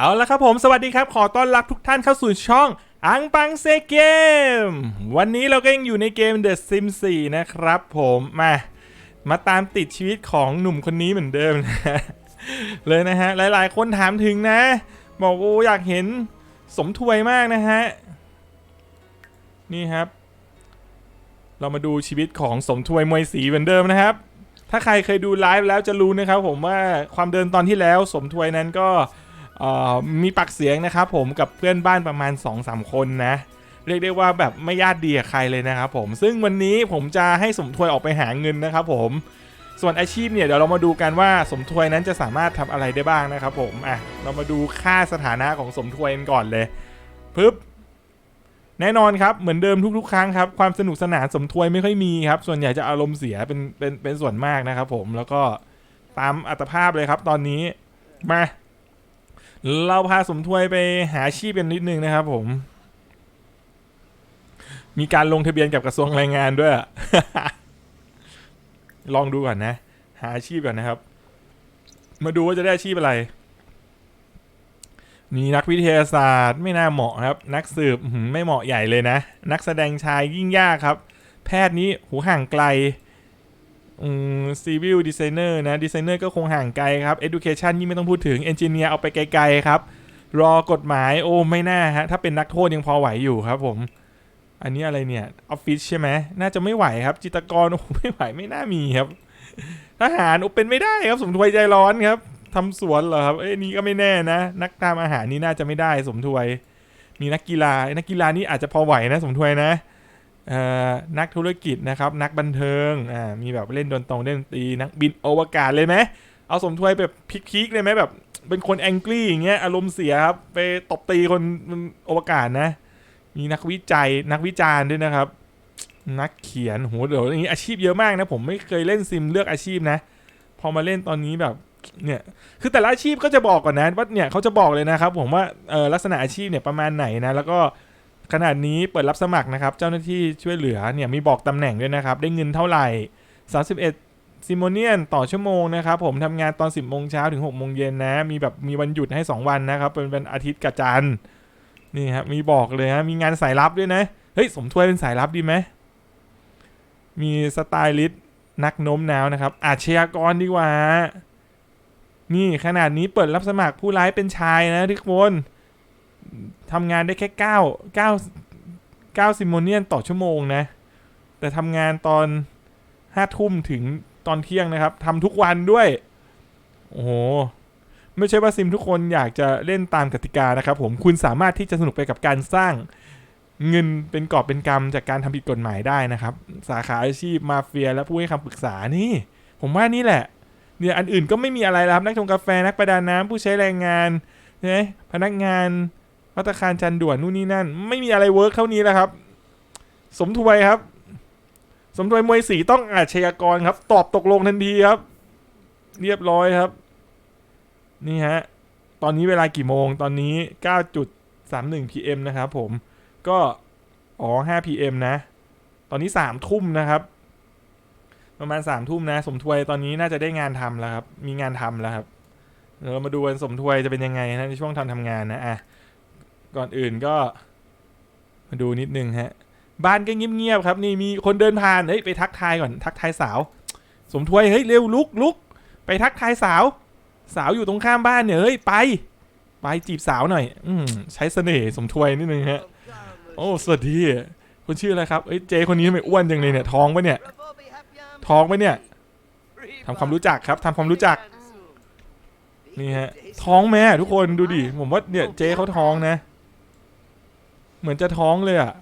เอาละครับผมสวัสดีครับ ขอต้อนรับทุกท่านเข้าสู่ช่องอังปังเซเกม วันนี้เราก็ยังอยู่ในเกม The Sims 4 นะครับผมมา มาตามติดชีวิตของหนุ่มคนนี้เหมือนเดิมนะเลยนะฮะ หลายๆ คนถามถึงนะ บอกโอ้อยากเห็นสมถวยมากนะฮะ นี่ครับ เรามาดูชีวิตของสมถวยมวยสีเหมือนเดิมนะครับ ถ้าใครเคยดูไลฟ์แล้วจะรู้นะครับผมว่าความเดินตอนที่แล้วสมถวยนั้นก็ มีปากเสียงนะครับผมกับเพื่อนบ้านประมาณ 2-3 คนนะ เรียกได้ว่าแบบไม่ญาติดีกับใครเลยนะครับผม ซึ่งวันนี้ผมจะให้สมถวยออกไปหาเงินนะครับผมส่วนอาชีพเนี่ยเดี๋ยวเรามาดูกันว่าสมถวยนั้นจะสามารถทำอะไรได้บ้างนะครับผมอะเรามาดูค่าสถานะของสมถวยกันก่อนเลยปึ๊บแน่นอนครับเหมือนเดิมทุกๆ ครั้งครับความสนุกสนานสมถวยไม่ค่อยมีครับ ส่วนใหญ่จะอารมณ์เสียเป็นเป็นเป็นส่วนมากนะครับผมแล้วก็ตามอัตภาพเลยครับตอนนี้มา เราพาสมถวยไปหาชีพกันนิดนึงนะครับผม มีการลงทะเบียนกับกระทรวงแรงงานด้วย ลองดูก่อนนะ หาอาชีพก่อนนะครับ มาดูว่าจะได้อาชีพอะไร มีนักวิทยาศาสตร์ไม่น่าเหมาะครับ นักสืบไม่เหมาะใหญ่เลยนะ นักแสดงชายยิ่งยากครับ แพทย์นี้หูห่างไกล ซีวิลดีไซเนอร์นะดีไซเนอร์ก็คงห่างไกลครับ education ยิ่งไม่ต้องพูดถึงเอนจิเนียร์เอาไปไกลๆครับ รอกฎหมายโอ้ไม่น่าฮะ ถ้าเป็นนักโทษยังพอไหวอยู่ครับผม อันนี้อะไรเนี่ยออฟฟิศใช่ไหมน่าจะไม่ไหวครับ จิตกรโอ้ไม่ไหวไม่น่ามีครับทหารโอ้เป็นไม่ได้ครับ สมถวยใจร้อนครับทำสวนเหรอครับเอ้ยนี่ก็ไม่แน่นะ นักตามอาหารนี่น่าจะไม่ได้สมถวย มีนักกีฬานักกีฬานี่อาจจะพอไหวนะ สมถวยนะ นักธุรกิจนะครับนักบันเทิงอ่ามีแบบเล่นดนตรงเล่นดนตรีนักบินอวกาศเลยไหมเอาสมถวยแบบพีคๆเลยไหมแบบเป็นคนแองกี้อย่างเงี้ยอารมณ์เสียครับไปตบตีคนอวกาศนะ มีนักวิจัยนักวิจารณ์ด้วยนะครับ นักเขียนโหเดี๋ยวอย่างนี้อาชีพเยอะมากนะผมไม่เคยเล่นซิมเลือกอาชีพนะ พอมาเล่นตอนนี้แบบเนี่ยคือแต่ละอาชีพก็จะบอกก่อนนะว่าเนี่ยเขาจะบอกเลยนะครับ ผมว่าลักษณะอาชีพเนี่ยประมาณไหนนะ แล้วก็ ขนาดนี้เปิดรับสมัครนะครับ เจ้าหน้าที่ช่วยเหลือเนี่ยมีบอกตำแหน่งด้วยนะครับ ได้เงินเท่าไหร่ 31ซิโมเนียนต่อชั่วโมงนะครับ ผมทำงานตอน 10โมงเช้าถึง6โมงเย็นนะ มีแบบมีวันหยุดให้ 2 วันนะครับ เป็นเป็นอาทิตย์กับจันทร์นี่ครับมีบอกเลยฮะมีงานสายลับด้วยนะ เฮ้ย สมถ้วยเป็นสายลับดีไหมมีสไตลิสต์นักโน้มน้าวนะครับ อาชญากรดีกว่า นี่ขนาดนี้เปิดรับสมัครผู้ร้ายเป็นชายนะทุกคน ทำงานได้แค่เก้าเก้าเก้าซิมโมเนียนต่อชั่วโมงนะ แต่ทำงานตอนห้าทุ่มถึงตอนเที่ยงนะครับทำทุกวันด้วย โอ้โห ไม่ใช่ว่าซิมทุกคนอยากจะเล่นตามกติกานะครับผมคุณสามารถที่จะสนุกไปกับการสร้างเงินเป็นกอบเป็นกำจากการทำผิดกฎหมายได้นะครับ สาขาอาชีพมาเฟีย และผู้ให้คำปรึกษานี่ ผมว่านี่แหละเนี่ยอันอื่นก็ไม่มีอะไรแล้วครับนักชงกาแฟนักประดาน้ำผู้ใช้แรงงานใช่ไหมพนักงาน พัตคารจันด่วนนู่นนี่นั่น ไม่มีอะไรเวิร์กเท่านี้แล้วครับ สมถวยครับ สมถวยมวยสีต้องอาชญากรครับ ตอบตกลงทันทีครับ เรียบร้อยครับ นี่ฮะ ตอนนี้เวลากี่โมงตอนนี้ 9.31 PM นะครับผมก็อ๋อ5 PM นะ ตอนนี้3ทุ่มนะครับ ประมาณ3ทุ่มนะ สมทวยตอนนี้น่าจะได้งานทำแล้วครับ มีงานทำแล้วครับเดี๋ยวเรามาดูกันสมทวยจะเป็นยังไงนะในช่วงทำทำงานนะอะ ก่อนอื่นก็ มาดูนิดนึงฮะ บ้านก็เงียบๆครับ นี่มีคนเดินผ่านเฮ้ยไปทักทายก่อนทักทายสาว สมทวยเฮ้ยเร็วลุกลุกไปทักทายสาว สาวอยู่ตรงข้ามบ้านเนี่ยเฮ้ยไป ไปจีบสาวหน่อย อืมใช้เสน่ห์สมถวยนิดนึงฮะ โอ้สวัสดีคุณชื่ออะไรครับเอ้ยเจคนนี้ทำไมอ้วนจังเลยเนี่ยท้องปะเนี่ยท้องปะเนี่ยทำความรู้จักครับทำความรู้จักนี่ฮะท้องแม่ทุกคนดูดิผมว่าเนี่ยเจเขาท้องนะ เหมือนจะท้องเลยอะ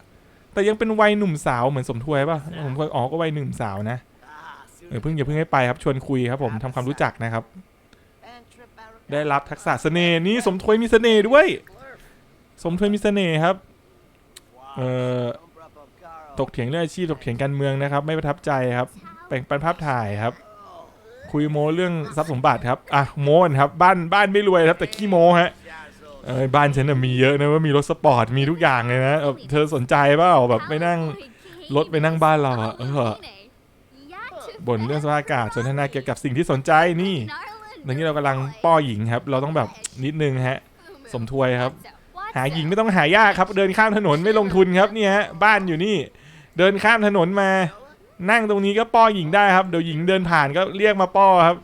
แต่ยังเป็นวัยหนุ่มสาวเหมือนสมถวยป่ะผมถวยอ๋อก็วัยหนุ่มสาวนะเออเพิ่งอย่าเพิ่งให้ไปครับชวนคุยครับผมทำความรู้จักนะครับ ได้รับทักษะเสน่ห์นี่สมถวยมีเสน่ห์ด้วย สมถวยมีเสน่ห์ครับเอ่อตกเถียงเรื่องอาชีพตกเถียงการเมืองนะครับ ไม่ประทับใจครับแบ่งปันภาพถ่ายครับ คุยโมเรื่องทรัพย์สมบัติครับอะโมกันครับ บ้านบ้านไม่รวยครับ แต่ขี้โมฮะเออ บ้านฉันน่ะมีเยอะนะว่ามีรถสปอร์ตมีทุกอย่างเลยนะเธอสนใจเปล่าแบบไปนั่งรถไปนั่งบ้านเราอะเออบ่นเรื่องสภาพอากาศสนทนาเกี่ยวกับสิ่งที่สนใจนี่ตอย่างนี้เรากำลังป้อหญิงครับ เราต้องแบบนิดนึงฮะ สมถวยครับ หาหญิงไม่ต้องหายากครับ เดินข้ามถนนไม่ลงทุนครับเนี่ยฮะบ้านอยู่นี่ เดินข้ามถนนมา นั่งตรงนี้ก็ป้อหญิงได้ครับเดี๋ยวหญิงเดินผ่านก็เรียกมาป้อครับ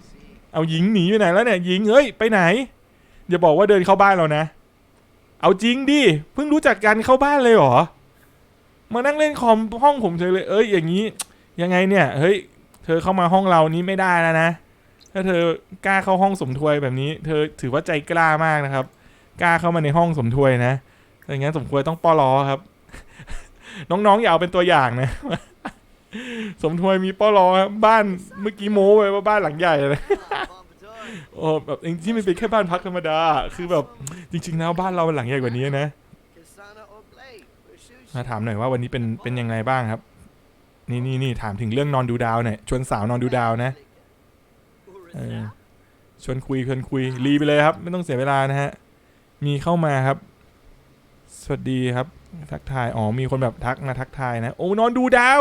เอาหญิงหนีอยู่ไหนแล้วเนี่ยหญิงเฮ้ยไปไหน อย่าบอกว่าเดินเข้าบ้านเรานะ เอาจริงดิ เพิ่งรู้จักกันเข้าบ้านเลยเหรอ มานั่งเล่นคอมห้องผมเฉยเลย เอ้ย อย่างนี้ ยังไงเนี่ย เฮ้ย เธอเข้ามาห้องเรานี้ไม่ได้แล้วนะ ถ้าเธอกล้าเข้าห้องสมถวยแบบนี้ เธอถือว่าใจกล้ามากนะครับ กล้าเข้ามาในห้องสมถวยนะอย่างงั้นสมควรต้องป้อล้อครับ น้องๆอย่าเอาเป็นตัวอย่างนะ สมถวยมีป้อล้อครับบ้านเมื่อกี้โม้ไปว่าบ้านหลังใหญ่เลย โอ้แบบจริงที่มันเป็นแค่บ้านพักธรรมดา คือแบบจริง ๆ แล้วบ้านเรามันหลังใหญ่กว่านี้นะ มาถามหน่อยว่าวันนี้เป็นเป็นยังไงบ้างครับ นี่นี่นี่ถามถึงเรื่องนอนดูดาวหน่อยชวนสาวนอนดูดาวนะเออชวนคุยชวนคุยรีไปเลยครับ ไม่ต้องเสียเวลานะฮะ มีเข้ามาครับ สวัสดีครับ ทักทายอ๋อมีคนแบบทักมาทักทายนะ โอ้นอนดูดาว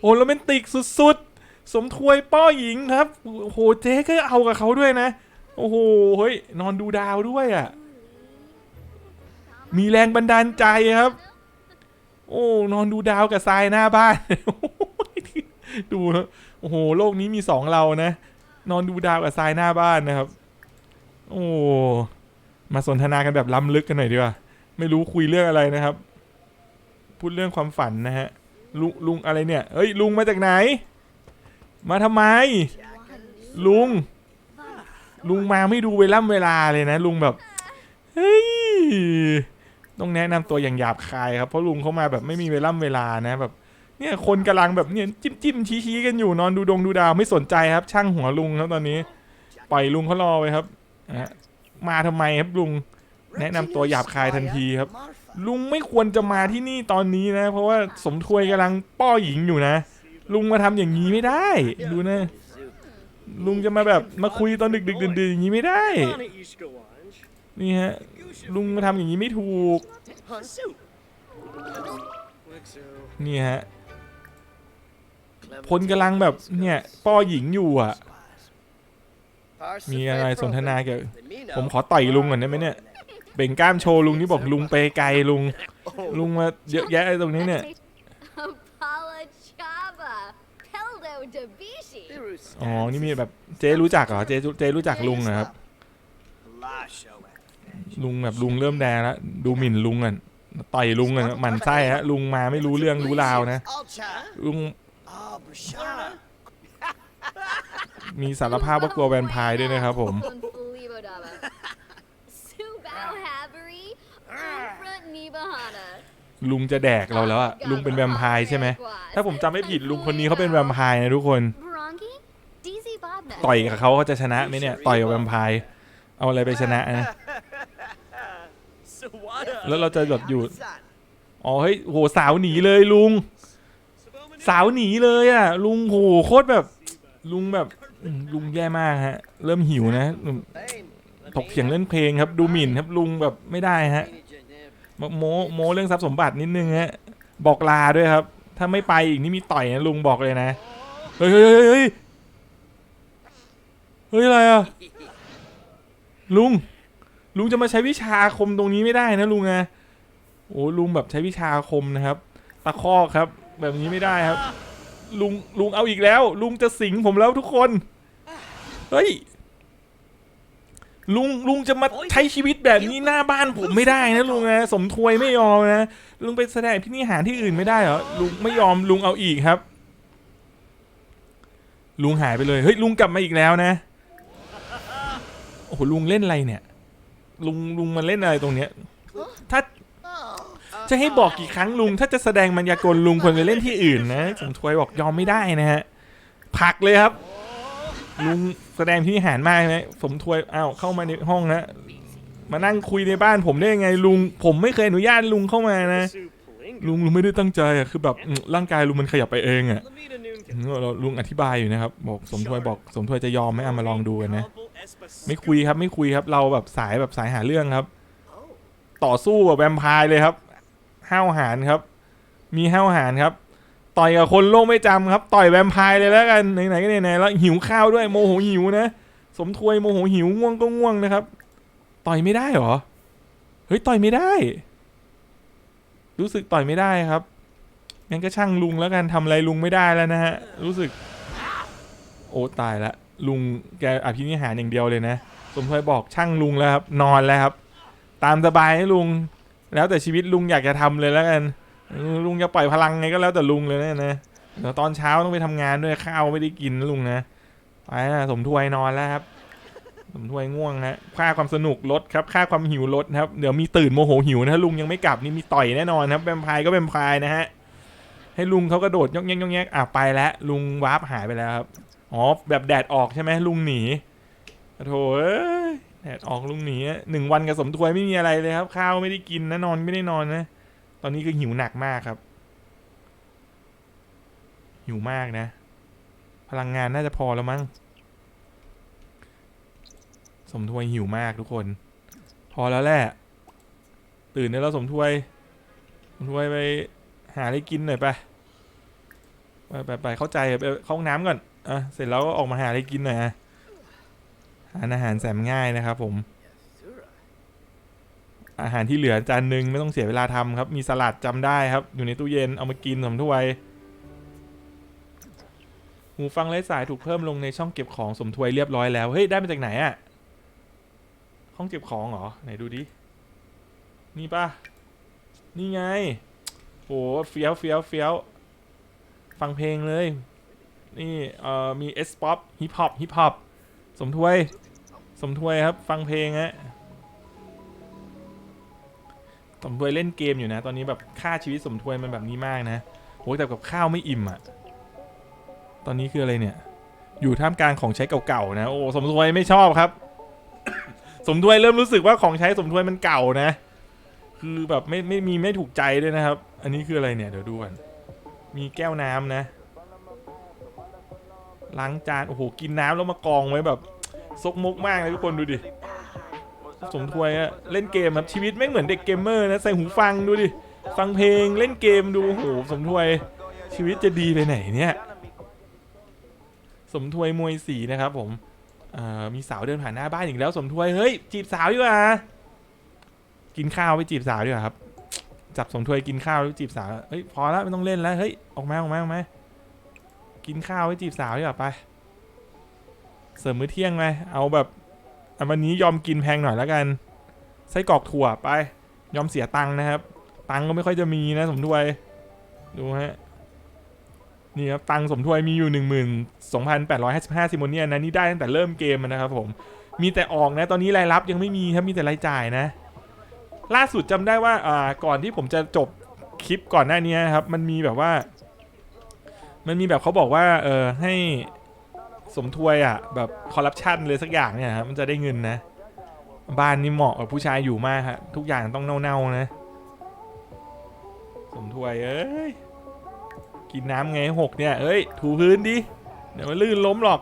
โอ้โรแมนติกสุดๆ สมถวยป้อหญิงครับโอ้โหเจ๊ก็เอากับเขาด้วยนะ โอ้โหเฮ้ยนอนดูดาวด้วยอะ มีแรงบันดาลใจครับ โอ้นอนดูดาวกับทรายหน้าบ้าน ดูนะโอ้โหโลกนี้มีสองเรานะ นอนดูดาวกับทรายหน้าบ้านนะครับ โอ้มาสนทนากันแบบล้ำลึกกันหน่อยดีกว่าไม่รู้คุยเรื่องอะไรนะครับ พูดเรื่องความฝันนะฮะลุงลุงอะไรเนี่ยเอ้ยลุงมาจากไหน มาทำไม ลุง ลุงมาไม่ดูเวล่ำเวลาเลยนะ ลุงแบบเฮ้ยต้องแนะนำตัวอย่างหยาบคายครับเพราะลุงเขามาแบบไม่มีเวล่ำเวลานะแบบ เนี่ยคนกำลังแบบเนี่ยจิ้มจิ้มชี้ชี้กันอยู่นอนดูดงดูดาวไม่สนใจครับ ช่างหัวลุงครับตอนนี้ ปล่อยลุงเขารอไปครับนะมาทำไมครับลุง แนะนำตัวหยาบคายทันทีครับ ลุงไม่ควรจะมาที่นี่ตอนนี้นะ เพราะว่าสมถวยกำลังป้อหญิงอยู่นะ ลุงมาทำอย่างนี้ไม่ได้ ดูนะ ลุงจะมาแบบมาคุยตอนดึกดึกดื่นๆอย่างนี้ไม่ได้ นี่ฮะ ลุงมาทำอย่างนี้ไม่ถูก นี่ฮะพลกำลังแบบเนี่ยป้อหญิงอยู่อะ มีอะไรสนทนาเกี่ยวผมขอต่อยลุงก่อนได้ไหมเนี่ยเบ่งกล้ามโชว์ลุงนี่บอกลุงไปไกลลุง ลุงมาเยอะแยะตรงนี้เนี่ย อ๋อ นี่มีแบบเจ๊รู้จักเหรอ เจ๊เจ๊รู้จักลุงเหรอครับ ลุงแบบลุงเริ่มแดงแล้ว ดูหมิ่นลุงอะ ต่อยลุงอะหมันไส้ฮะ ลุงมาไม่รู้เรื่องรู้ราวนะ ลุง มีสารภาพว่ากลัวแวมไพร์ด้วยนะครับผม Unflibo Daba. Subao Havery, Front Nibahana. ลุงจะแดกเราแล้วอะลุงเป็นแวมไพร์ใช่ไหมถ้าผมจำไม่ผิดลุงคนนี้เขาเป็นแวมไพร์นะทุกคน ต่อยกับเขาเขาจะชนะไหมเนี่ยต่อยกับแวมไพร์เอาอะไรไปชนะนะแล้วเราจะแบบอยู่อ๋อเฮ้ยโหสาวหนีเลยลุง สาวหนีเลยอะ ลุงโหโคตรแบบ ลุงแบบลุงแย่มากฮะ เริ่มหิวนะถกเถียงเรื่องเพลงครับ ดูหมิ่นครับลุงแบบไม่ได้ฮะ โมโมเรื่องทรัพย์สมบัตินิดนึงฮะบอกลาด้วยครับ ถ้าไม่ไปอีกนี่มีต่อยนะลุงบอกเลยนะเฮ้ยเฮ้ยเฮ้ยเฮ้ยเฮ้ยอะไรอะลุง ลุงจะมาใช้วิชาคมตรงนี้ไม่ได้นะลุงนะโอ้ลุงแบบใช้วิชาคมนะครับ ตะคอกครับ แบบนี้ไม่ได้ครับ ลุงลุงเอาอีกแล้ว ลุงจะสิงผมแล้วทุกคน เฮ้ย ลุงลุงจะมาใช้ชีวิตแบบนี้หน้าบ้านผมไม่ได้นะลุงนะสมถวยไม่ยอมนะลุงไปแสดงพินิหารที่อื่นไม่ได้เหรอลุงไม่ยอมลุงเอาอีกครับ ลุงหายไปเลยเฮ้ยลุงกลับมาอีกแล้วนะโอ้โหลุงเล่นอะไรเนี่ย ลุงลุงมาเล่นอะไรตรงเนี้ย ถ้าจะให้บอกกี่ครั้งลุง ถ้าจะแสดงมายากลลุงควรไปเล่นที่อื่นนะสมถวยบอกยอมไม่ได้นะฮะผักเลยครับ ลุงแสดงที่หารมากนะสมถวยอ้าวเข้ามาในห้องนะมานั่งคุยในบ้านผมได้ยังไงลุง ผมไม่เคยอนุญาตลุงเข้ามานะ ลุงลุงไม่ได้ตั้งใจอะคือแบบร่างกายลุงมันขยับไปเองอะอืมเราลุงอธิบายอยู่นะครับบอกสมถวยบอกสมถวยจะยอมไหมเอามาลองดูกันนะ ไม่คุยครับไม่คุยครับ เราแบบสายแบบสายหาเรื่องครับ ต่อสู้กับแวมไพร์เลยครับห้าวหาญครับ มีห้าวหาญครับ ต่อยกับคนโลกไม่จำครับ ต่อยแวมไพร์เลยแล้วกันไหนๆก็ไหนๆแล้วหิวข้าวด้วยโมโหหิวนะสมถวยโมโหหิวง่วงก็ง่วงนะครับ ต่อยไม่ได้เหรอเฮ้ยต่อยไม่ได้ รู้สึกต่อยไม่ได้ครับงั้นก็ช่างลุงแล้วกันทำอะไรลุงไม่ได้แล้วนะฮะรู้สึก โอ้ตายละลุงแกอภินิหารอย่างเดียวเลยนะ สมทวยบอกช่างลุงแล้วครับ นอนแล้วครับ ตามสบายให้ลุง แล้วแต่ชีวิตลุงอยากจะทำเลยแล้วกัน ลุงจะปล่อยพลังไงก็แล้วแต่ลุงเลยนะนะเดี๋ยวตอนเช้าต้องไปทำงานด้วยข้าวไม่ได้กินนะลุงนะไปนะสมทวยนอนแล้วครับ สมทวยง่วงฮะค่าความสนุกลดครับ ค่าความหิวลดครับเดี๋ยวมีตื่นโมโหหิวนะลุงยังไม่กลับนี่มีต่อยแน่นอนครับแวมพร์ก็แวมพร์นะฮะให้ลุงเขากระโดดยกแยกยกแยกอะไปแล้วลุงวาร์ปหายไปแล้วครับอ๋อแบบแดดออกใช่ไหมลุงหนีโถเอ้ยแดดออกลุงหนีหนึ่งวันกับสมทวยไม่มีอะไรเลยครับ ข้าวไม่ได้กินนะนอนไม่ได้นอนนะ ตอนนี้ก็หิวหนักมากครับ หิวมากนะ พลังงานน่าจะพอแล้วมั้ง สมทวยหิวมากทุกคน พอแล้วแหละ ตื่นได้แล้วสมทวย สมทวยไปหาอะไรกินหน่อยไป ไปไปไปเข้าใจไปเข้าห้องน้ำก่อน อะ เสร็จแล้วก็ออกมาหาอะไรกินหน่อยอะหาอาหารแสนง่ายนะครับผม อาหารที่เหลือจานหนึ่งไม่ต้องเสียเวลาทำครับ มีสลัดจำได้ครับ อยู่ในตู้เย็นเอามากินสมทวยหูฟังไร้สายถูกเพิ่มลงในช่องเก็บของสมทวยเรียบร้อยแล้ว เฮ้ย ได้มาจากไหนอะห้องเก็บของเหรอ ไหนดูดิ นี่ปะนี่ไงโหเฟี้ยวเฟี้ยวเฟี้ยวฟังเพลงเลย นี่เอ่อมีเอสป๊อปฮิปฮอปฮิปฮอปสมทวย สมทวยครับ ฟังเพลงฮะ สมทวยเล่นเกมอยู่นะ ตอนนี้แบบค่าชีวิตสมทวยมันแบบนี้มากนะโหแต่กับข้าวไม่อิ่มอะตอนนี้คืออะไรเนี่ย อยู่ท่ามกลางของใช้เก่าๆนะ โอ้สมทวยไม่ชอบครับ สมทวยเริ่มรู้สึกว่าของใช้สมทวยมันเก่านะ คือแบบไม่ไม่มีไม่ถูกใจด้วยนะครับ อันนี้คืออะไรเนี่ยเดี๋ยวดูก่อนมีแก้วน้ำนะ ล้างจานโอ้โหกินน้ำแล้วมากองไว้แบบซกมกมากเลยทุกคนดูดิ สมทวยอะเล่นเกมครับชีวิตไม่เหมือนเด็กเกมเมอร์นะใส่หูฟังดูดิฟังเพลงเล่นเกมดูโหสมทวยชีวิตจะดีไปไหนเนี่ยสมทวยมวยสีนะครับ ผมมีสาวเดินผ่านหน้าบ้านอีกแล้ว สมทวยเฮ้ยจีบสาวดีกว่ากินข้าวไปจีบสาวดีกว่าครับ จับสมทวยกินข้าวจีบสาวเฮ้ยพอแล้วไม่ต้องเล่นแล้วเฮ้ยออกมาออกมาออกมากินข้าวไว้จีบสาวดีกว่าไปเสริมมื้อเที่ยงไหมเอาแบบ อันวันนี้ยอมกินแพงหน่อยแล้วกัน ไส้กรอกถั่วไป ยอมเสียตังค์นะครับ ตังค์ก็ไม่ค่อยจะมีนะสมทวย ดูฮะ นี่ครับตังค์สมทวยมีอยู่หนึ่งหมื่นสองพันแปดร้อยห้าสิบห้าซิโมเนียนนะนี่ได้ตั้งแต่เริ่มเกมนะครับผม มีแต่ออกนะ ตอนนี้รายรับยังไม่มีครับมีแต่รายจ่ายนะ ล่าสุดจำได้ว่าอ่าก่อนที่ผมจะจบคลิปก่อนหน้านี้ครับ มันมีแบบว่า มันมีแบบเขาบอกว่า เออให้ สมทวยอะแบบคอร์รัปชันเลยสักอย่างเนี่ยครับมันจะได้เงินนะ บ้านนี่เหมาะกับผู้ชายอยู่มากฮะทุกอย่างต้องเน่าๆนะ สมทวยเอ้ยกินน้ำไงหกเนี่ยเอ้ยถูพื้นดิเดี๋ยวมันลื่นล้มหรอก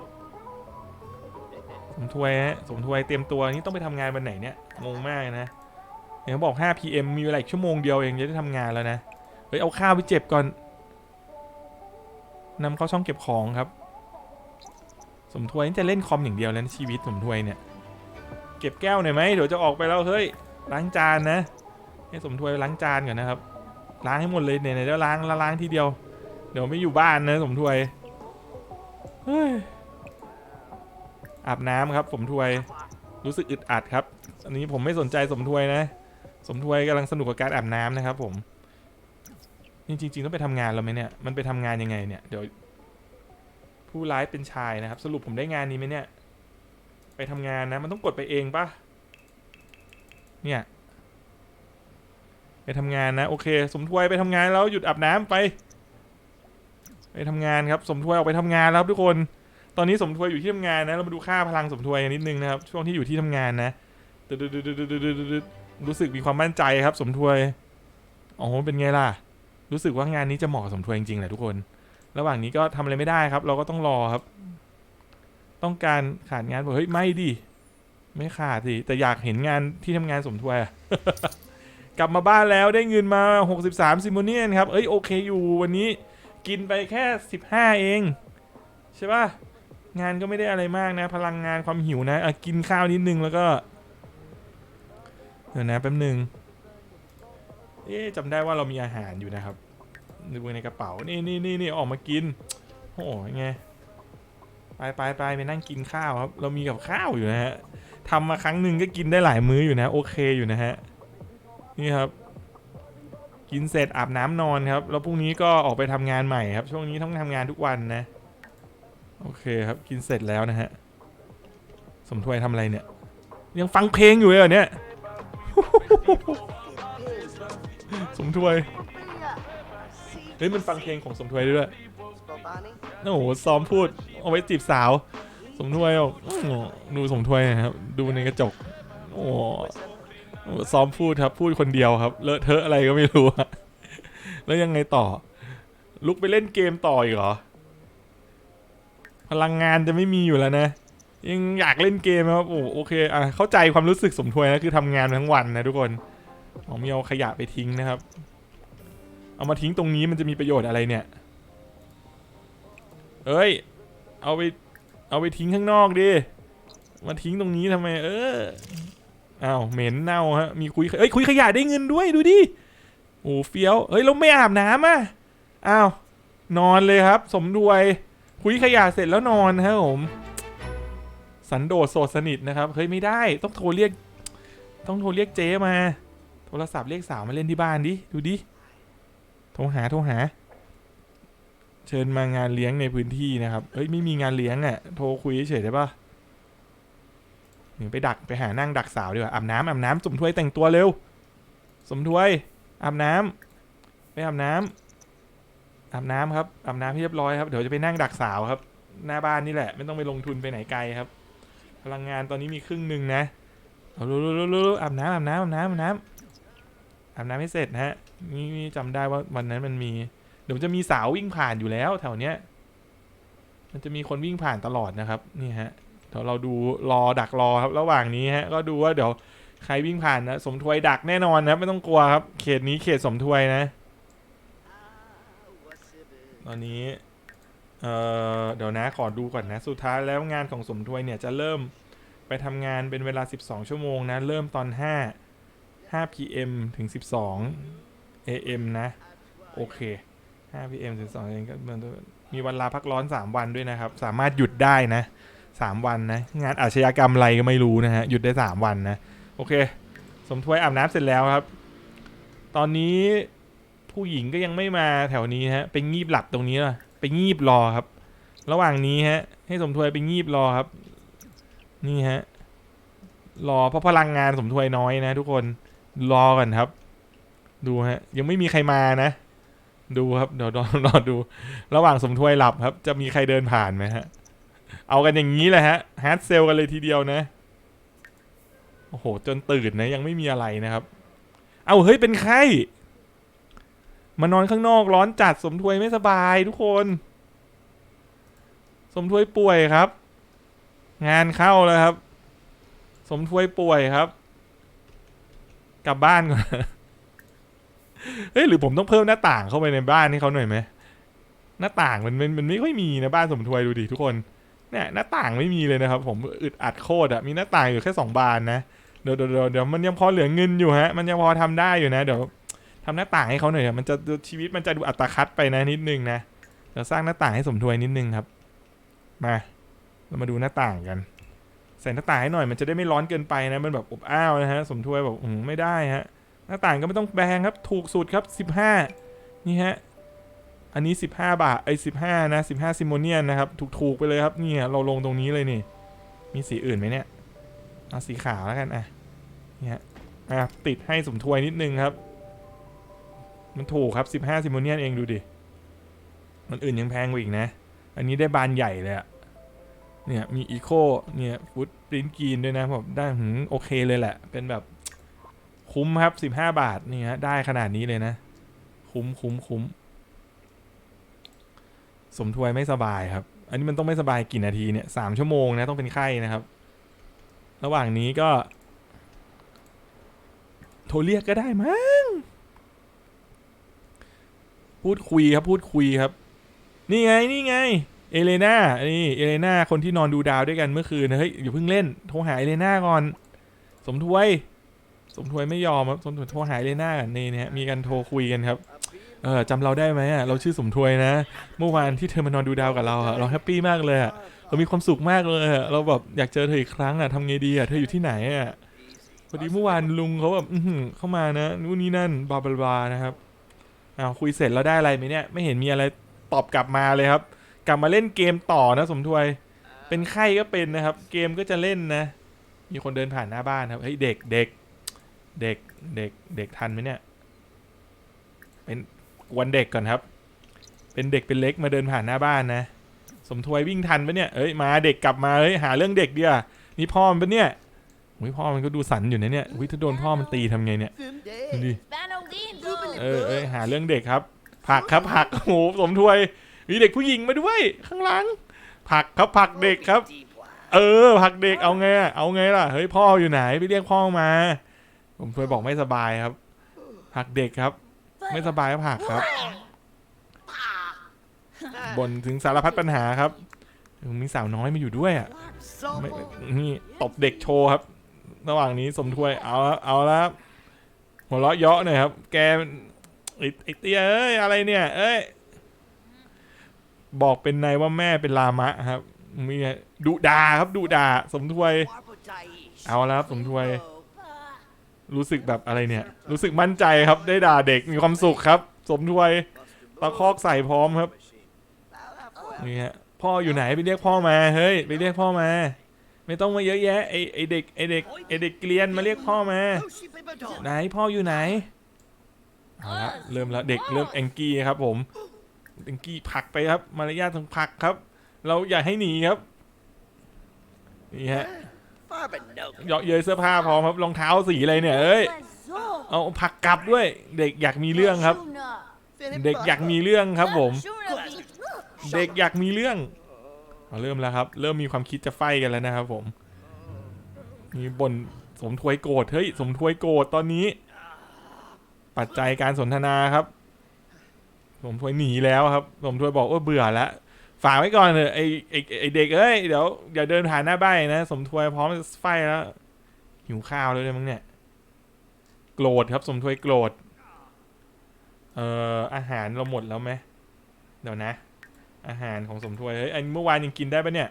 สมทวยฮะสมทวยเตรียมตัวนี่ต้องไปทำงานวันไหนเนี่ยงงมากนะเห็นเขาบอก 5 PM มีเวลาอีกชั่วโมงเดียวเองจะได้ทำงานแล้วนะเฮ้ยเอาข้าวไปเจ็บก่อนนำเข้าช่องเก็บของครับ สมทวยนี่จะเล่นคอมอย่างเดียวแล้วนะชีวิตสมทวยเนี่ย เก็บแก้วหน่อยไหมเดี๋ยวจะออกไปแล้วเฮ้ยล้างจานนะให้สมทวยล้างจานก่อนนะครับ ล้างให้หมดเลยเนี่ยๆเดี๋ยวล้างละล้างทีเดียว เดี๋ยวไม่อยู่บ้านนะสมทวยเฮ้ยอาบน้ำครับ สมทวยรู้สึกอึดอัดครับ อันนี้ผมไม่สนใจสมทวยนะ สมทวยกำลังสนุกกับการอาบน้ำนะครับ ผมจริง ๆ ต้องไปทำงานแล้วไหมเนี่ยมันไปทำงานยังไงเนี่ยเดี๋ยว ผู้ร้ายเป็นชายนะครับ สรุปผมได้งานนี้ไหมเนี่ย ไปทำงานนะ มันต้องกดไปเองปะเนี่ย ไปทำงานนะ โอเค สมทวยไปทำงานแล้วหยุดอาบน้ำไป ไปทำงานครับ สมทวยออกไปทำงานแล้วครับทุกคน ตอนนี้สมทวยอยู่ที่ทำงานนะ เรามาดูค่าพลังสมทวยกันนิดนึงนะครับ ช่วงที่อยู่ที่ทำงานนะตึ๊ดๆๆๆๆๆรู้สึกมีความมั่นใจครับ สมทวย อ๋อเป็นไงล่ะ รู้สึกว่างานนี้จะเหมาะกับสมทวยจริงๆแหละทุกคน ระหว่างนี้ก็ทำอะไรไม่ได้ครับ เราก็ต้องรอครับ ต้องการขาดงานบอกเฮ้ยไม่ดิไม่ขาดสิแต่อยากเห็นงานที่ทำงานสมทวยกลับมาบ้านแล้วได้เงินมา 63ซิมโมเนียนครับ เอ้ยโอเคอยู่วันนี้กินไปแค่ 15 เอง ใช่ป่ะ งานก็ไม่ได้อะไรมากนะ พลังงานความหิวนะะกินข้าวนิดนึงแล้วก็ เดี๋ยวนะแป๊บหนึ่งเอ๊จำได้ว่าเรามีอาหารอยู่นะครับ ดูในกระเป๋า นี่นี่นี่นี่ออกมากิน โอ้ยไง ไปไปไปไปนั่งกินข้าวครับ เรามีกับข้าวอยู่นะฮะทำมาครั้งหนึ่งก็กินได้หลายมื้ออยู่นะ โอเคอยู่นะฮะ นี่ครับ กินเสร็จอาบน้ำนอนครับ แล้วพรุ่งนี้ก็ออกไปทำงานใหม่ครับ ช่วงนี้ต้องทำงานทุกวันนะ โอเคครับ กินเสร็จแล้วนะฮะ สมทวยทำอะไรเนี่ย ยังฟังเพลงอยู่เลยเหรอเนี่ยสมทวย เฮ้ยมันฟังเพลงของสมทวยด้วยโอ้โหซ้อมพูดเอาไว้จีบสาว สมทวยบอกอื้อดูสมทวยนะครับดูในกระจกโอ้โหซ้อมพูดครับ พูดคนเดียวครับ เลอะเทอะอะไรก็ไม่รู้อะแล้วยังไงต่อ ลุกไปเล่นเกมต่ออีกเหรอ พลังงานจะไม่มีอยู่แล้วนะ ยังอยากเล่นเกมนะครับโอ้โอเคอะเข้าใจความรู้สึกสมทวยนะ คือทำงานทั้งวันนะทุกคนผมมีเอาขยะไปทิ้งนะครับ เอามาทิ้งตรงนี้มันจะมีประโยชน์อะไรเนี่ย เอ้ย เอาไปเอาไปทิ้งข้างนอกดิ มาทิ้งตรงนี้ทำไม เอออ้าวเหม็นเน่าฮะ มีคุยเอ้ยคุยขยะได้เงินด้วยดูดิ โอ้เฟี้ยว เฮ้ยเราไม่อาบน้ำอะ อ้าว นอนเลยครับ สมดวย คุยขยะเสร็จแล้วนอนครับผม สันโดษโสดสนิทนะครับ เฮ้ยไม่ได้ ต้องโทรเรียก ต้องโทรเรียกเจ๊มา โทรศัพท์เรียกสาวมาเล่นที่บ้านดิ ดูดิ รหาโทรหา เชิญมางานเลี้ยงในพื้นที่นะครับเอ้ยไม่มีงานเลี้ยงอะโทรคุยเฉยได้ปะหรือไปดักไปหานั่งดักสาวดีกว่าอาบน้ำอาบน้ำสมถ้วยแต่งตัวเร็ว สมถ้วยอาบน้ำไปอาบน้ำอาบน้ำครับอาบน้ำให้เรียบร้อยครับเดี๋ยวจะไปนั่งดักสาวครับ หน้าบ้านนี่แหละ ไม่ต้องไปลงทุนไปไหนไกลครับ พลังงานตอนนี้มีครึ่งหนึ่งนะเอาเร็วๆๆๆอาบน้ำอาบน้ำอาบน้ำอาบน้ำอาบน้ำให้เสร็จนะฮะ นี่จำได้ว่าวันนั้นมันมี เดี๋ยวจะมีสาววิ่งผ่านอยู่แล้วแถวเนี้ย มันจะมีคนวิ่งผ่านตลอดนะครับ นี่ฮะเดี๋ยวเราดูรอดักรอครับ ระหว่างนี้ฮะ ก็ดูว่าเดี๋ยวใครวิ่งผ่านนะสมทวยดักแน่นอนนะไม่ต้องกลัวครับ เขตนี้เขตสมทวยนะ ตอนนี้เอ่อเดี๋ยวนะขอดูก่อนนะ สุดท้ายแล้วงานของสมทวยเนี่ยจะเริ่มไปทำงานเป็นเวลา 12 ชั่วโมงนะ เริ่มตอน 5 5 pm ถึง 12 am นะ โอเค 5 pm ถึง2 am ก็มีวันลาพักร้อน 3 วันด้วยนะครับ สามารถหยุดได้นะ 3 วันนะ งานอาชญากรรมอะไรก็ไม่รู้นะฮะ หยุดได้ 3 วันนะ โอเค สมทวยอาบน้ำเสร็จแล้วครับ ตอนนี้ผู้หญิงก็ยังไม่มาแถวนี้ฮะ ไปงีบหลับตรงนี้ล่ะไปงีบรอครับ ระหว่างนี้ฮะ ให้สมทวยไปงีบรอครับ นี่ฮะ รอเพราะพลังงานสมทวยน้อยนะ ทุกคน รอก่อนครับ ดูฮะ ยังไม่มีใครมานะ ดูครับเดี๋ยวรอรอดู ระหว่างสมทวยหลับครับ จะมีใครเดินผ่านไหมฮะ เอากันอย่างนี้แหละฮะฮาร์ดเซลกันเลยทีเดียวนะ โอ้โห จนตื่นนะ ยังไม่มีอะไรนะครับ เอาเฮ้ยเป็นไข้มานอนข้างนอกร้อนจัดสมทวยไม่สบายทุกคน สมทวยป่วยครับ งานเข้าแล้วครับ สมทวยป่วยครับ กลับบ้านก่อน เฮ้ยหรือผมต้องเพิ่มหน้าต่างเข้าไปในบ้านให้เขาหน่อยไหมหน้าต่างมันมันมันไม่ค่อยมีนะบ้านสมทวยดูดิทุกคนเนี่ยหน้าต่างไม่มีเลยนะครับ ผมอึดอัดโคตรอะมีหน้าต่างอยู่แค่สองบานนะเดี๋ยวเดี๋ยวเดี๋ยวมันยังพอเหลือเงินอยู่ฮะ มันยังพอทำได้อยู่นะเดี๋ยวทำหน้าต่างให้เขาหน่อยอะมันจะชีวิตมันจะดูอัตคัดไปนะนิดนึงนะเดี๋ยวสร้างหน้าต่างให้สมทวยนิดนึงครับ มาเรามาดูหน้าต่างกันใส่หน้าต่างให้หน่อยมันจะได้ไม่ร้อนเกินไปนะมันแบบอบอ้าวนะฮะสมทวยแบบอืมไม่ได้ฮะ น้าต่างก็ไม่ต้องแพงครับ ถูกสุดครับสิบห้านี่ฮะ อันนี้สิบห้าบาทไอ้สิบห้านะสิบห้าซิโมเนียนนะครับ ถูกๆไปเลยครับนี่เราลงตรงนี้เลยนี่ มีสีอื่นไหมเนี่ยเอาสีขาวแล้วกันอะนี่ฮะอะติดให้สมทวยนิดนึงครับ มันถูกครับสิบห้าซิโมเนียนเองดูดิ มันอื่นยังแพงกว่าอีกนะ อันนี้ได้บานใหญ่เลยอะเนี่ยมีอีโคเนี่ยฟุตปรินกีนด้วยนะผมได้หืมโอเคเลยแหละ เป็นแบบ คุ้มครับสิบห้าบาทนี่ฮะได้ขนาดนี้เลยนะ คุ้มคุ้มคุ้มสมทวยไม่สบายครับ อันนี้มันต้องไม่สบายกี่นาทีเนี่ยสามชั่วโมงนะต้องเป็นไข้นะครับ ระหว่างนี้ก็ โทรเรียกก็ได้มั้งพูดคุยครับพูดคุยครับ นี่ไงนี่ไง เอเลนานี่เอเลนาคนที่นอนดูดาวด้วยกันเมื่อคืนเฮ้ยอย่าเพิ่งเล่นโทรหาเอเลนาก่อน สมทวย สมถวยไม่ยอมครับสมถวยโทรหายเลน่ากับเนเนี่ยมีการโทรคุยกันครับเออจำเราได้ไหมอะเราชื่อสมถวยนะ เมื่อวานที่เธอมานอนดูดาวกับเราอะเราแฮปปี้มากเลยอะเรามีความสุขมากเลยอะเราแบบอยากเจอเธออีกครั้งอะทำไงดีอะเธออยู่ที่ไหนอะพอดีเมื่อวานลุงเขาแบบอื้อหือเข้ามานะนู่นนี่นั่นบลาบลาบลานะครับอ้าวคุยเสร็จแล้วได้อะไรไหมเนี่ยไม่เห็นมีอะไรตอบกลับมาเลยครับ กลับมาเล่นเกมต่อนะ สมถวย เป็นไข้ก็เป็นนะครับ เกมก็จะเล่นนะ มีคนเดินผ่านหน้าบ้านครับเฮ้ยเด็กเด็ก เด็กเด็กเด็กทันไหมเนี่ย เป็นกวนเด็กก่อนครับ เป็นเด็กเป็นเล็กมาเดินผ่านหน้าบ้านนะ สมทวยวิ่งทันปะเนี่ยเอ้ยมาเด็กกลับมาเฮ้ยหาเรื่องเด็กเดีอะนี่พ่อมันปะเนี่ยอุ้ยพ่อมันก็ดูสันอยู่นะเนี่ยอุ้ยถ้าโดนพ่อมันตีทำไงเนี่ยดูดิเออเอ้ยหาเรื่องเด็กครับ ผักครับผักโอ้โหสมทวยมีเด็กผู้หญิงมาด้วยข้างหลัง ผักครับผักเด็กครับ เออ ผักเด็กเอาไงเอาไงล่ะเฮ้ยพ่ออยู่ไหนไปเรียกพ่อมา ผมเคยบอกไม่สบายครับผลักเด็กครับ ไม่สบายก็ผลักครับบ่นถึงสารพัดปัญหาครับมีสาวน้อยมาอยู่ด้วยอะไม่นี่ตบเด็กโชว์ครับ ระหว่างนี้สมทวยเอาละเอาแล้วครับหัวเราะเยาะหน่อยครับ แกไอ้ไอ้เตี้ยเอ้ยอะไรเนี่ย เอ้ยบอกเป็นนว่าแม่เป็นลามะครับมีดุดาครับดุดา สมทวย เอาแล้วครับสมทวย รู้สึกแบบอะไรเนี่ย รู้สึกมั่นใจครับ ได้ด่าเด็กมีความสุขครับ สมทวยตะคอกใส่พร้อมครับนี่ฮะพ่ออยู่ไหนไปเรียกพ่อมาเฮ้ยไปเรียกพ่อมา ไม่ต้องมาเยอะแยะไอไอเด็กไอเด็กไอเด็กเกลียนมาเรียกพ่อมา ไหนพ่ออยู่ไหนเอาละเริ่มแล้วเด็กเริ่มแองกี้ครับ ผมแองกี้ผักไปครับ มารยาทต้องผักครับ เราอย่าให้หนีครับนี่ฮะ เยาะเย้ยเสื้อผ้าพร้อมครับรองเท้าสีอะไรเนี่ยเอ้ยเอาผลักกลับด้วย เด็กอยากมีเรื่องครับ เด็กอยากมีเรื่องครับผม เด็กอยากมีเรื่องเอาเริ่มแล้วครับ เริ่มมีความคิดจะไฟกันแล้วนะครับ ผมมีบนสมทวยโกรธเฮ้ยสมทวยโกรธตอนนี้ ปัจจัยการสนทนาครับ สมทวยหนีแล้วครับ สมทวยบอกว่าเบื่อแล้ว ฝากไว้ก่อนเถอะไอไอไอเด็กเอ้ยเดี๋ยวอย่าเดินผ่านหน้าบ้านนะ สมทวยพร้อมจะไฟแล้วหิวข้าวเลยมั้งเนี่ยโกรธครับ สมทวยโกรธเอ่ออาหารเราหมดแล้วไหมเดี๋ยวนะ อาหารของสมทวยเฮ้ยอันเมื่อวานยังกินได้ปะเนี่ย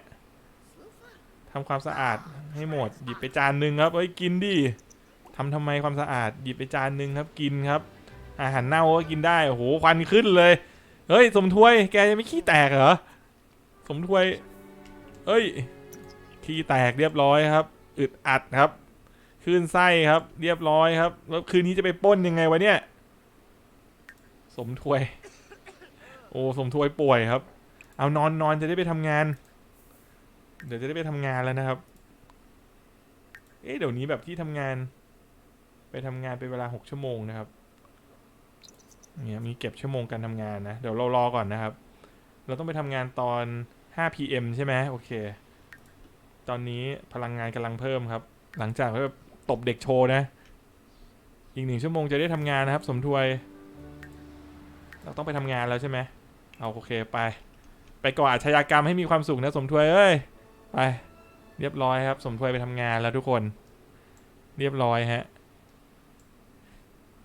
ทำความสะอาดให้หมดหยิบไปจานหนึ่งครับเฮ้ยกินดิทำทำไมความสะอาดหยิบไปจานหนึ่งครับกินครับ อาหารเน่าก็กินได้โอ้โหควันขึ้นเลยเฮ้ยสมทวยแกยังไม่ขี้แตกเหรอ สมทวยเฮ้ย ขี้แตกเรียบร้อยครับ อึดอัดครับคลื่นไส้ครับ เรียบร้อยครับ แล้วคืนนี้จะไปป้นยังไงวะเนี่ย สมทวย โอ้สมทวยป่วยครับ เอานอนนอนจะได้ไปทำงาน เดี๋ยวจะได้ไปทำงานแล้วนะครับ เอ๊ะเดี๋ยวนี้แบบที่ทำงาน ไปทำงานเป็นเวลาหกชั่วโมงนะครับเนี่ยมีเก็บชั่วโมงการทำงานนะ เดี๋ยวเรารอก่อนนะครับ เราต้องไปทำงานตอน 5 PM ใช่ไหมโอเค ตอนนี้พลังงานกำลังเพิ่มครับ หลังจากที่แบบตบเด็กโชว์นะ อีกหนึ่งชั่วโมงจะได้ทำงานนะครับ สมทวย เราต้องไปทำงานแล้วใช่ไหมเอาโอเคไป ไปก่ออาชญากรรมให้มีความสุขนะสมทวยเอ้ย ไป เรียบร้อยครับ สมทวยไปทำงานแล้วทุกคน เรียบร้อยฮะ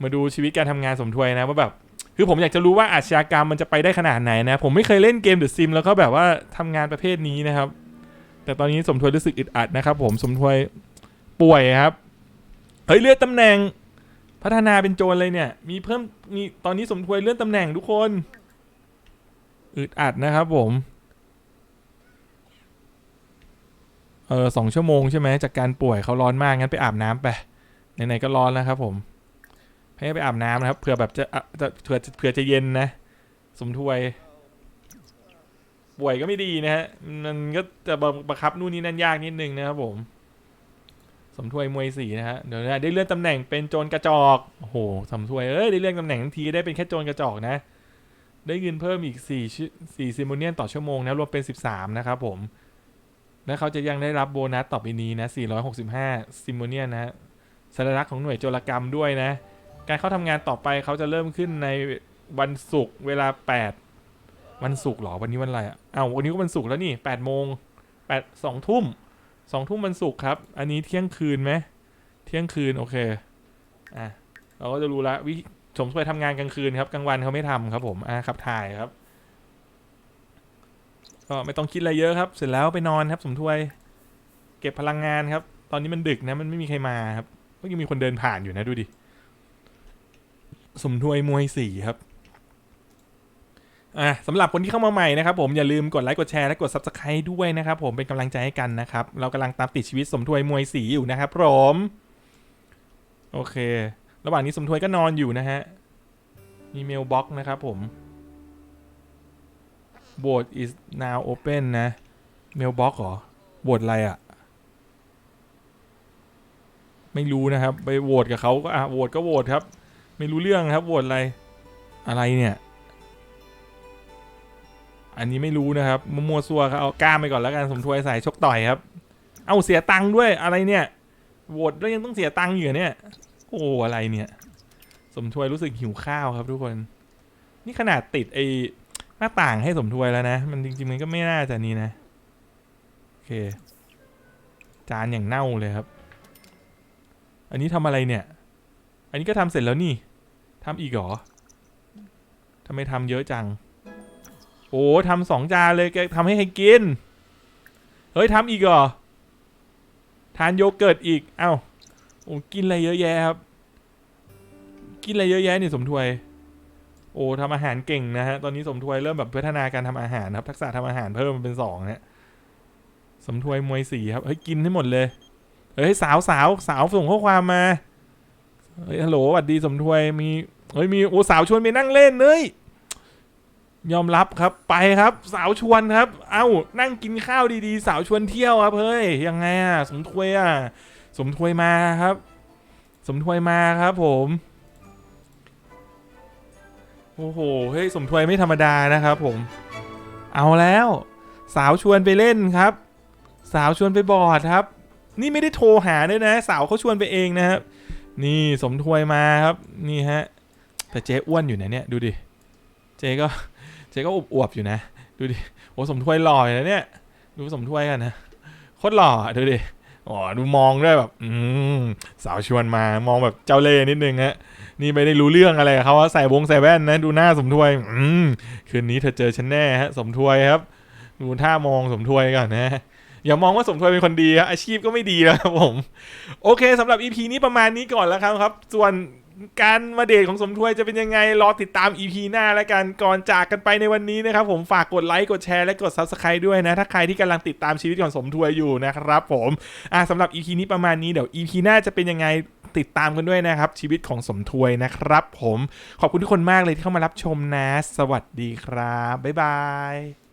มาดูชีวิตการทำงานสมทวยนะว่าแบบ คือผมอยากจะรู้ว่าอาชญากรรมมันจะไปได้ขนาดไหนนะ ผมไม่เคยเล่นเกมเดอะซิมแล้วก็แบบว่าทำงานประเภทนี้นะครับ แต่ตอนนี้สมทวยรู้สึกอึดอัดนะครับผมสมทวยป่วยครับ เฮ้ยเลื่อนตำแหน่ง พัฒนาเป็นโจรเลยเนี่ย มีเพิ่มมีตอนนี้สมทวยเลื่อนตำแหน่งทุกคนอึดอัดนะครับผม เออสองชั่วโมงใช่ไหมจากการป่วยเขาร้อนมากงั้นไปอาบน้ำไปไหนๆก็ร้อนแล้วครับผม ให้ไปอาบน้ำนะครับเผื่อแบบจะจะเผื่อเผื่อจะเย็นนะ สมทวยป่วยก็ไม่ดีนะฮะ มันก็จะบังคับนู่นนี่นั่นยากนิดนึงนะครับผม สมทวยมวยสีนะฮะ เดี๋ยวนะได้เลื่อนตำแหน่งเป็นโจรกระจอก โอ้โห สมทวย เอ้ย ได้เลื่อนตำแหน่งทันทีได้เป็นแค่โจรกระจอกนะ ได้เงินเพิ่มอีก4ชื่อ4ซิมโมเนียนต่อชั่วโมงนะ รวมเป็น 13 นะครับผม และเขาจะยังได้รับโบนัสต่อไปนี้นะ 465ซิมโมเนียนนะฮะสัญลักษณ์ของหน่วยโจรกรรมด้วยนะ การเข้าทำงานต่อไปเขาจะเริ่มขึ้นในวันศุกร์เวลา 8 วันศุกร์หรอวันนี้วันอะไรอะอ้าววันนี้ก็วันศุกร์แล้วนี่8โมง8 2ทุ่ม2ทุ่มวันศุกร์ครับ อันนี้เที่ยงคืนไหมเที่ยงคืนโอเคอะเราก็จะรู้ละวิสมช่วยทำงานกลางคืนครับกลางวันเขาไม่ทำครับผมอะขับถ่ายครับก็ไม่ต้องคิดอะไรเยอะครับ เสร็จแล้วไปนอนครับ สมทวย เก็บพลังงานครับ ตอนนี้มันดึกนะ มันไม่มีใครมาครับก็ยังมีคนเดินผ่านอยู่นะดูดิ สมทวยมวยสี่ครับอะสำหรับคนที่เข้ามาใหม่นะครับผมอย่าลืมกดไลค์กดแชร์และกด subscribe ด้วยนะครับผมเป็นกำลังใจให้กันนะครับ เรากำลังตามติดชีวิตสมทวยมวยสีอยู่นะครับผมโอเค ระหว่างนี้สมทวยก็นอนอยู่นะฮะมีเมลบ็อกนะครับผม Vote is now open นะเมลบ็อกเหรอโหวตอะไรอะ่ะ ไม่รู้นะครับ ไปโหวตกับเขาก็อะโหวตก็โหวตครับ ไม่รู้เรื่องครับโหวตอะไร อะไรเนี่ย อันนี้ไม่รู้นะครับมัวซัวครับเอากล้ามไปก่อนแล้วกันสมทวยใส่ชกต่อยครับ เอาเสียตังค์ด้วยอะไรเนี่ยโหวตแล้วยังต้องเสียตังค์อยู่เหรอเนี่ย โอ้อะไรเนี่ย สมทวยรู้สึกหิวข้าวครับทุกคน นี่ขนาดติดไอ้หน้าต่างให้สมทวยแล้วนะ มันจริงๆมันก็ไม่น่าจะนี้นะ โอเค จานอย่างเน่าเลยครับ อันนี้ทำอะไรเนี่ย อันนี้ก็ทำเสร็จแล้วนี่ทำอีกเหรอทำไมทำเยอะจัง โอ้ทำสองจานเลยแกทำให้ใครกิน เฮ้ยทำอีกเหรอ ทานโยเกิร์ตอีก เอ้า โอ้กินอะไรเยอะแยะครับ กินอะไรเยอะแยะนี่สมทวย โอ้ทำอาหารเก่งนะฮะ ตอนนี้สมทวยเริ่มแบบพัฒนาการทำอาหารครับ ทักษะทำอาหารเพิ่มเป็นสองนะสมทวยมวยสีครับ เฮ้ยกินให้หมดเลย เฮ้ยสาวสาวสาวส่งข้อความมา เฮ้ยฮัลโหลสวัสดีสมทวยมีเฮ้ยมีโอ้สาวชวนไปนั่งเล่นเฮ้ยยอมรับครับไปครับ สาวชวนครับ เอ้านั่งกินข้าวดีๆ สาวชวนเที่ยวครับเฮ้ยยังไงอะสมทวยอะสมทวยมาครับ สมทวยมาครับผมโอ้โหเฮ้ยสมทวยไม่ธรรมดานะครับผม เอาแล้ว สาวชวนไปเล่นครับ สาวชวนไปบอดครับ นี่ไม่ได้โทรหาด้วยนะ สาวเขาชวนไปเองนะครับ นี่สมทวยมาครับนี่ฮะแต่เจ๊อ้วนอยู่นะเนี่ยดูดิเจ๊ก็เจ๊ก็อวบๆอยู่นะดูดิโอ้สมถวยหล่ออยู่นะเนี่ยดูสมถวยกันนะโคตรหล่อดูดิอ๋อดูมองด้วยแบบอืมสาวชวนมามองแบบเจ้าเล่ห์นิดนึงฮะนี่ไม่ได้รู้เรื่องอะไรกับเขาว่าใส่วงใส่แว่นนะดูหน้าสมถวยอืมคืนนี้เธอเจอฉันแน่ฮะสมถวยครับดูท่ามองสมถวยก่อนนะ อย่ามองว่าสมถ้วยเป็นคนดีครับอาชีพก็ไม่ดีแล้วครับผม โอเคสำหรับ EP นี้ประมาณนี้ก่อนแล้วครับครับ ส่วนการมาเดทของสมทวยจะเป็นยังไง รอติดตาม EP หน้าแล้วกันก่อนจากกันไปในวันนี้นะครับผมฝากกดไลค์กดแชร์และกด Subscribe ด้วยนะ ถ้าใครที่กำลังติดตามชีวิตของสมทวยอยู่นะครับผมอะสำหรับ EP นี้ประมาณนี้เดี๋ยว EP หน้าจะเป็นยังไงติดตามกันด้วยนะครับ ชีวิตของสมทวยนะครับผมขอบคุณทุกคนมากเลยที่เข้ามารับชมนะ สวัสดีครับบ๊ายบาย